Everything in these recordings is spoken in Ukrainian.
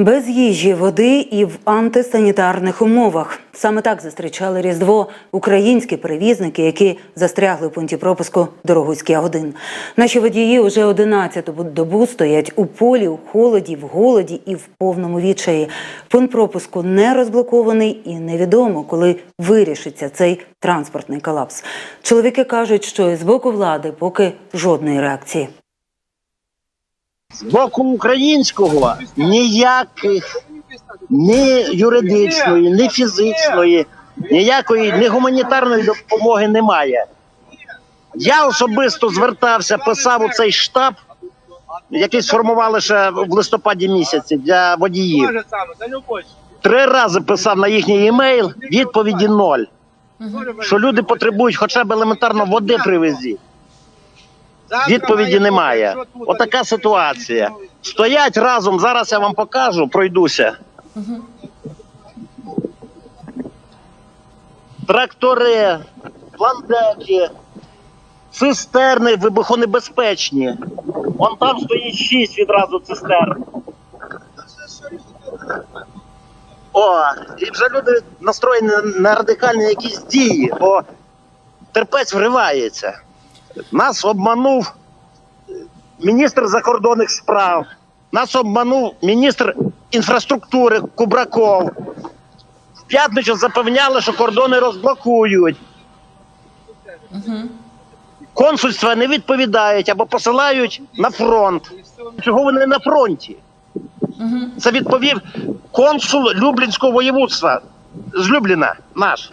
Без їжі, води і в антисанітарних умовах. Саме так зустрічали Різдво українські перевізники, які застрягли в пункті пропуску Дорогуський Ягодин. Наші водії уже 11-ту добу стоять у полі, у холоді, в голоді і в повному відчаї. Пункт пропуску не розблокований і невідомо, коли вирішиться цей транспортний колапс. Чоловіки кажуть, що з боку влади поки жодної реакції. З боку українського ніяких ні юридичної, ні фізичної, ніякої ні гуманітарної допомоги немає. Я особисто звертався, писав у цей штаб, який сформували ще в листопаді місяці для водіїв. Три рази писав на їхній емейл, відповіді ноль. Що люди потребують хоча б елементарно води привезіть. Відповіді немає. Отака ситуація. Стоять разом. Зараз я вам покажу, пройдуся. Трактори, пландеки, цистерни вибухонебезпечні. Вон там стоїть шість відразу цистерн. О, і вже люди настроєні на радикальні якісь дії, бо терпець вривається. Нас обманув міністр закордонних справ, нас обманув міністр інфраструктури Кубраков. В п'ятницю запевняли, що кордони розблокують. Консульства не відповідають або посилають на фронт. Чого вони на фронті? Це відповів консул Люблінського воєводства з Любліна наш.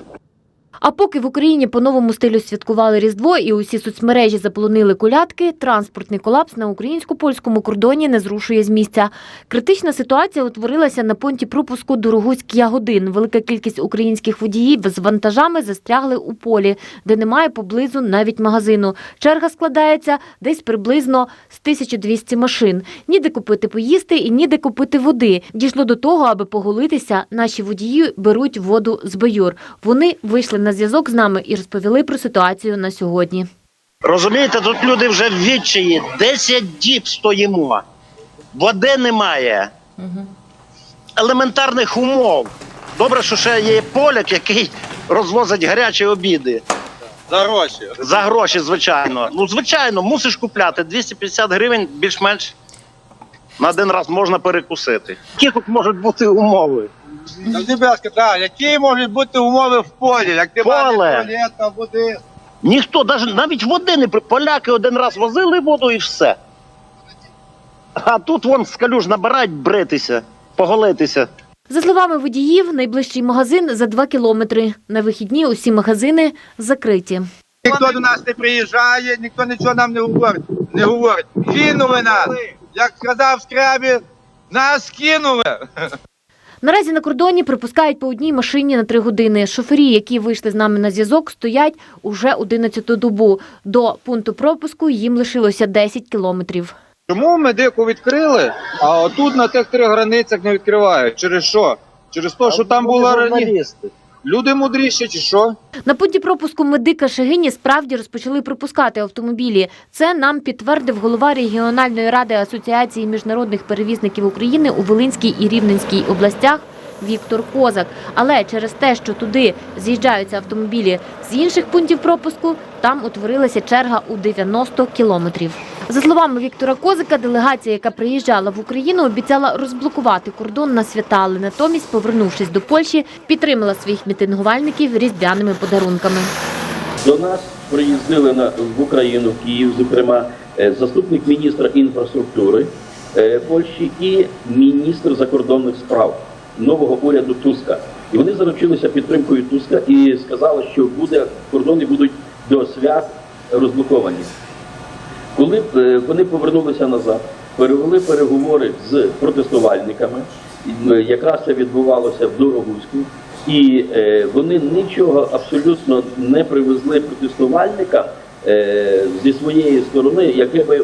А поки в Україні по новому стилю святкували Різдво і усі соцмережі заполонили колядки, транспортний колапс на українсько-польському кордоні не зрушує з місця. Критична ситуація утворилася на пункті пропуску Дорогуськ Ягодин. Велика кількість українських водіїв з вантажами застрягли у полі, де немає поблизу навіть магазину. Черга складається десь приблизно з 1200 машин. Ніде купити поїсти і ніде купити води. Дійшло до того, аби поголитися, наші водії беруть воду з баюр. Вони вийшли на зв'язок з нами і розповіли про ситуацію на сьогодні. Розумієте, тут люди вже в відчаї. 10 діб стоїмо. Води немає. Елементарних умов. Добре, що ще є поляк, який розвозить гарячі обіди. За гроші. За гроші, звичайно. Ну, звичайно, мусиш купляти 250 гривень більш-менш на один раз можна перекусити. Які тут можуть бути умови? Будь ласка, так, які можуть бути умови в полі, як ти Поле. туалета, води. Ніхто, навіть, навіть води не при- поляки один раз возили воду і все. А тут вон з калюж набирають бритися, поголитися. За словами водіїв, найближчий магазин за два кілометри. На вихідні усі магазини закриті. Ніхто до нас не приїжджає, ніхто нічого нам не говорить. Не говорить. Кинули нас. Як сказав Скрябін, нас кинули. Наразі на кордоні припускають по одній машині на три години. Шофері, які вийшли з нами на зв'язок, стоять уже 11-ту добу. До пункту пропуску їм лишилося 10 кілометрів. Чому ми деку відкрили, а отут на тих трьох границях не відкривають? Через що? Через те, що там була рані... люди мудріші, чи що? На пункті пропуску медика Шегині справді розпочали пропускати автомобілі. Це нам підтвердив голова регіональної ради Асоціації міжнародних перевізників України у Волинській і Рівненській областях. Віктор Козак, але через те, що туди з'їжджаються автомобілі з інших пунктів пропуску, там утворилася черга у 90 кілометрів. За словами Віктора Козака, делегація, яка приїжджала в Україну, обіцяла розблокувати кордон на свята, але натомість, повернувшись до Польщі, підтримала своїх мітингувальників різдвяними подарунками. До нас приїздили на в Україну, в Київ, зокрема, е, заступник міністра інфраструктури е, Польщі і міністр закордонних справ нового уряду Туска. І вони заручилися підтримкою Туска і сказали, що буде кордони будуть до свят розблоковані. Коли е, вони повернулися назад, перевели переговори з протестувальниками, якраз це відбувалося в Дорогуську, і е, вони нічого абсолютно не привезли протестувальникам е, зі своєї сторони, яке би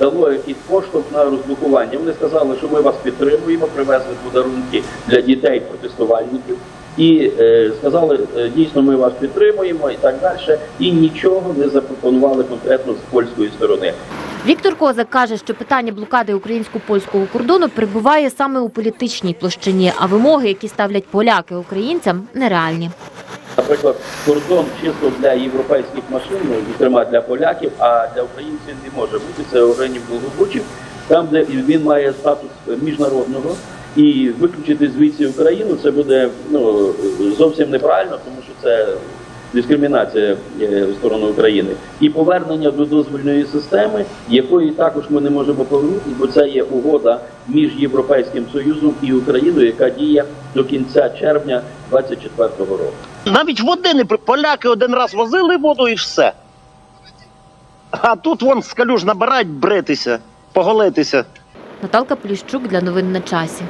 дало якийсь поштовх на розблокування. Вони сказали, що ми вас підтримуємо, привезли подарунки для дітей протестувальників. І е, сказали, е, дійсно, ми вас підтримуємо і так далі. І нічого не запропонували конкретно з польської сторони. Віктор Козак каже, що питання блокади українсько-польського кордону перебуває саме у політичній площині, а вимоги, які ставлять поляки українцям, нереальні. Наприклад, кордон чисто для європейських машин, ну, зокрема для поляків, а для українців не може бути. Це Огенів Долгобучів, там, де він має статус міжнародного. І виключити звідси Україну це буде ну, зовсім неправильно, тому що це дискримінація е, в сторону України. І повернення до дозвільної системи, якої також ми не можемо повернути, бо це є угода між Європейським Союзом і Україною, яка діє до кінця червня 2024 року. Навіть води не при- поляки один раз возили воду і все. А тут вон з калюж набирають бритися, поголитися. Наталка Поліщук для новин на часі.